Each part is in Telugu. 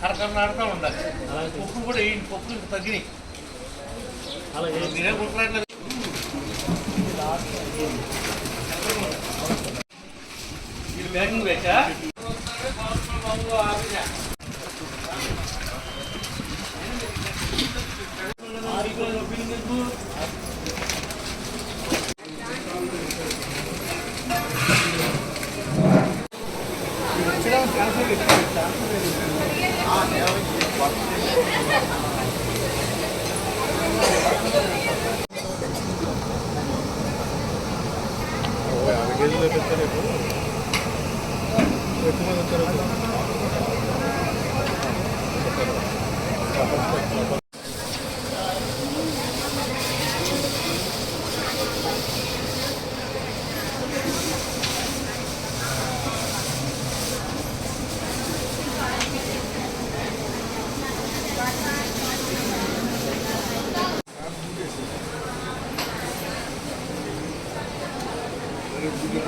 కరకరలాడుతూ ఉండాలి పప్పు కూడా ఈ పప్పులు తగ్గినాయి మీరే కుట్టలేదు ఇది మేకింగ్ వేసా 그만큼 떨어져.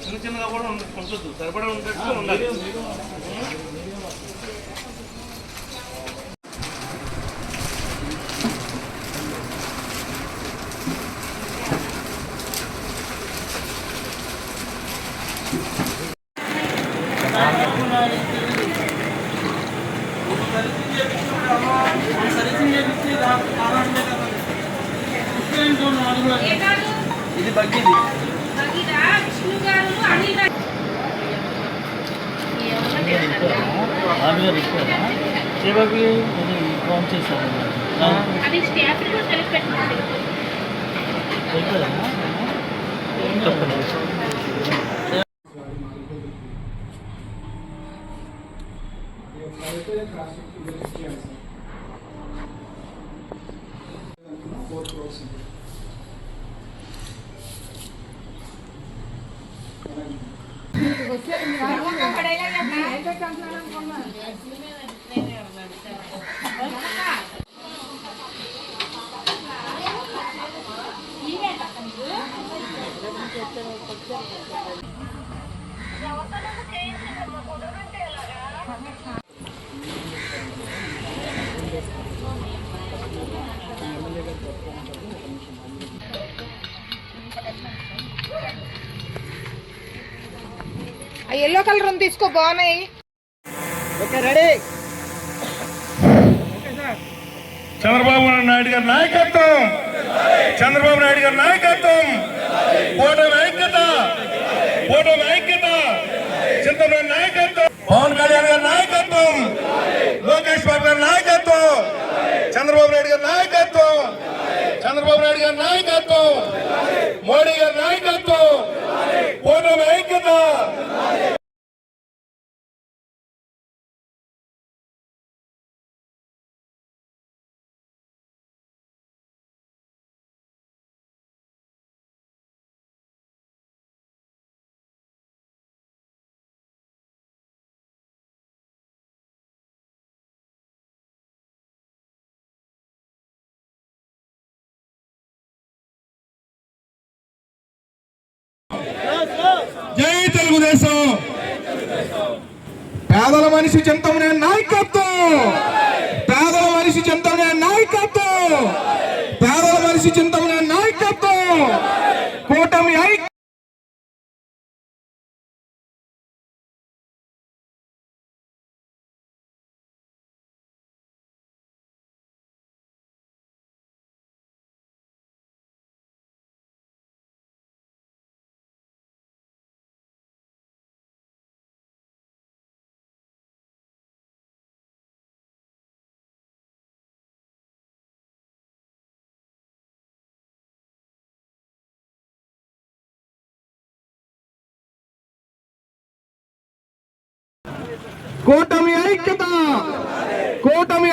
చిన్న చిన్నగా కూడా ఉండ- ఉంచొద్దు సరిపడా ఉండేట్టు ఉండాలి. ఇది బగ్గిది విష్ణు గారు అనిల్ గారు ఫోన్ చేశాను అది స్టాఫ్ కూడా కలిపి పెట్టండి ఆ ఎక్కడైనా ఎంత చంచాలనుకున్నాను ఎల్లో కలర్ ఉంది తీసుకో బాగున్నాయి. Okay ready. చంద్రబాబు నాయుడు గారి నాయకత్వం. చంద్రబాబు నాయుడు గారి నాయకత్వం. కూటమి ఐక్యత. కూటమి ఐక్యత. చింతమనేని నాయకత్వం. పవన్ కళ్యాణ్ గారి నాయకత్వం. లోకేష్ బాబు గారి నాయకత్వం. చంద్రబాబు నాయుడు గారి నాయకత్వం. చంద్రబాబు నాయుడు గారి నాయకత్వం. మోడీ గారి నాయకత్వం. జై తెలుగుదేశం. పేదల మనిషి చింతమనే నాయకత్వం. పేదల మనిషి చింతమనే నాయకత్వం. పేదల మనిషి చింతమనే నాయకత్వం. కూటమి కూటమి ఐక్యత! కూటమి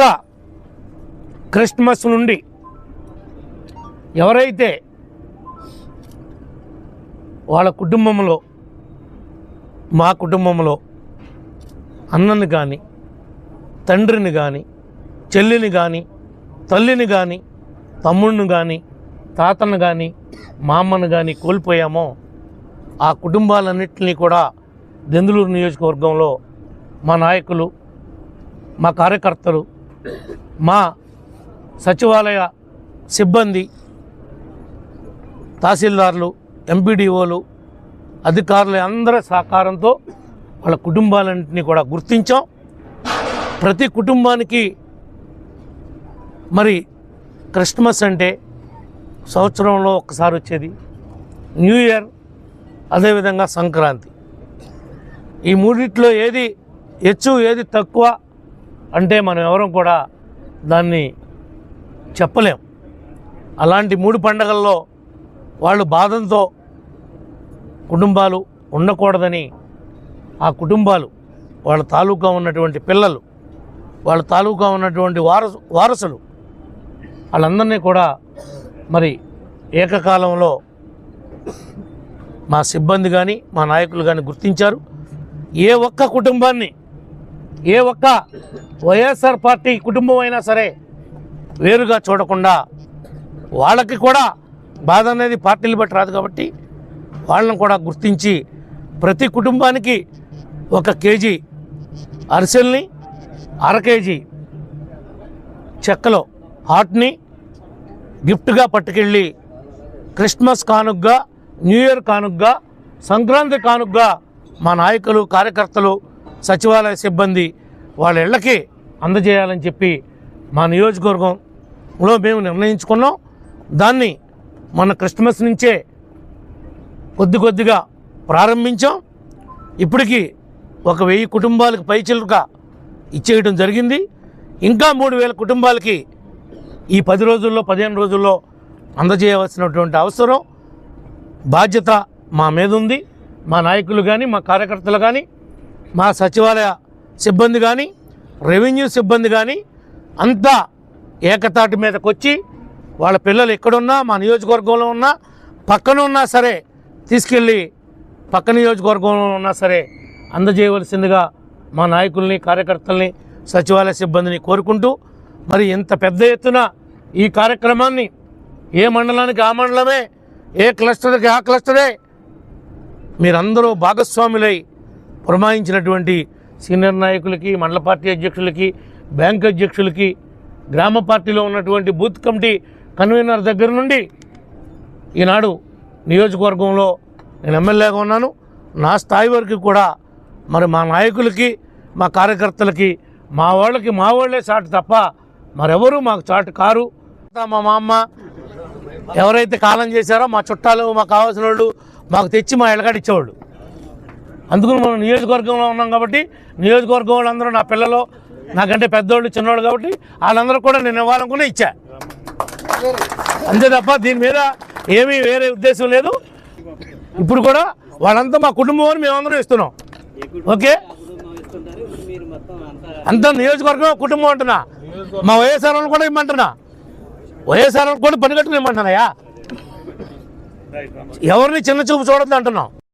కొత్త క్రిస్మస్ నుండి ఎవరైతే వాళ్ళ కుటుంబంలో మా కుటుంబంలో అన్నని కానీ తండ్రిని కానీ చెల్లిని కానీ తల్లిని కానీ తమ్ముడిని కానీ తాతను కానీ మామను కానీ కోల్పోయామో ఆ కుటుంబాలన్నింటినీ కూడా దెందులూరు నియోజకవర్గంలో మా నాయకులు మా కార్యకర్తలు మా సచివాలయ సిబ్బంది తహసీల్దార్లు ఎంపీడీఓలు అధికారుల అందరి సహకారంతో వాళ్ళ కుటుంబాలన్నింటినీ కూడా గుర్తించాం. ప్రతి కుటుంబానికి మరి క్రిస్మస్ అంటే సంవత్సరంలో ఒక్కసారి వచ్చేది న్యూ ఇయర్ అదేవిధంగా సంక్రాంతి. ఈ మూడిట్లో ఏది హెచ్చు ఏది తక్కువ అంటే మనం ఎవరం కూడా దాన్ని చెప్పలేం. అలాంటి మూడు పండగల్లో వాళ్ళు బాధంతో కుటుంబాలు ఉండకూడదని ఆ కుటుంబాలు వాళ్ళ తాలూకా ఉన్నటువంటి పిల్లలు వాళ్ళ తాలూకా ఉన్నటువంటి వారసు వారసులు వాళ్ళందరినీ కూడా మరి ఏకకాలంలో మా సిబ్బంది కానీ మా నాయకులు కానీ గుర్తించారు. ఏ ఒక్క కుటుంబాన్ని ఏ ఒక్క వైఎస్ఆర్ పార్టీ కుటుంబం అయినా సరే వేరుగా చూడకుండా వాళ్ళకి కూడా బాధ అనేది పార్టీలు బట్టి రాదు కాబట్టి వాళ్ళని కూడా గుర్తించి ప్రతి కుటుంబానికి ఒక కేజీ అరిసెల్ని అర కేజీ చెక్కలో హాట్ని గిఫ్ట్గా పట్టుకెళ్ళి క్రిస్మస్ కానుగ్గా న్యూ ఇయర్ కానుగ్గా సంక్రాంతి కానుగ్గా మా నాయకులు కార్యకర్తలు సచివాలయ సిబ్బంది వాళ్ళ ఇళ్ళకి అందజేయాలని చెప్పి మా నియోజకవర్గంలో మేము నిర్ణయించుకున్నాం. దాన్ని మన క్రిస్మస్ నుంచే కొద్ది కొద్దిగా ప్రారంభించాం. ఇప్పటికీ ఒక వెయ్యి కుటుంబాలకు పైచిలుగా ఇచ్చేయడం జరిగింది. ఇంకా మూడు వేల కుటుంబాలకి ఈ పది రోజుల్లో పదిహేను రోజుల్లో అందజేయవలసినటువంటి అవసరం. బాధ్యత మా మీద ఉంది. మా నాయకులు కానీ మా కార్యకర్తలు కానీ మా సచివాలయ సిబ్బంది కానీ రెవెన్యూ సిబ్బంది కానీ అంతా ఏకతాటి మీదకి వచ్చి వాళ్ళ పిల్లలు ఎక్కడున్నా మా నియోజకవర్గంలో ఉన్నా పక్కన ఉన్నా సరే తీసుకెళ్ళి పక్క నియోజకవర్గంలో ఉన్నా సరే అందజేయవలసిందిగా మా నాయకుల్ని కార్యకర్తల్ని సచివాలయ సిబ్బందిని కోరుకుంటూ మరి ఇంత పెద్ద ఎత్తున ఈ కార్యక్రమాన్ని ఏ మండలానికి ఆ మండలమే ఏ క్లస్టర్కి ఆ క్లస్టరే మీరందరూ భాగస్వాములై పురమాయించినటువంటి సీనియర్ నాయకులకి మండల పార్టీ అధ్యక్షులకి బ్యాంక్ అధ్యక్షులకి గ్రామ పార్టీలో ఉన్నటువంటి బూత్ కమిటీ కన్వీనర్ దగ్గర నుండి ఈనాడు నియోజకవర్గంలో నేను ఎమ్మెల్యేగా ఉన్నాను. నా స్థాయి వరకు కూడా మరి మా నాయకులకి మా కార్యకర్తలకి మా వాళ్ళకి మా వాళ్ళే చాటు తప్ప మరెవరు మాకు చాటు కారు. మా మా అమ్మ ఎవరైతే కాలం చేశారో మా చుట్టాలు మాకు కావాల్సిన వాళ్ళు మాకు తెచ్చి మా ఎలగాడిచ్చేవాళ్ళు అందుకని మనం నియోజకవర్గంలో ఉన్నాం కాబట్టి నియోజకవర్గం వాళ్ళందరూ నా పిల్లలు నాకంటే పెద్దోళ్ళు చిన్నోళ్ళు కాబట్టి వాళ్ళందరూ కూడా నేను ఇవ్వాలనుకునే ఇచ్చా. అంతే తప్ప దీని మీద ఏమీ వేరే ఉద్దేశం లేదు. ఇప్పుడు కూడా వాళ్ళంతా మా కుటుంబం అని మేమందరం ఇస్తున్నాం. ఓకే? అంతా నియోజకవర్గం కుటుంబం అంటున్నా. మా వైఎస్ఆర్ వాళ్ళని కూడా ఇమ్మంటున్నా. వైఎస్ఆర్ కూడా పని కట్టుకుని ఇమ్మంటున్నాయా ఎవరిని చిన్న చూపు చూడద్దు అంటున్నాం.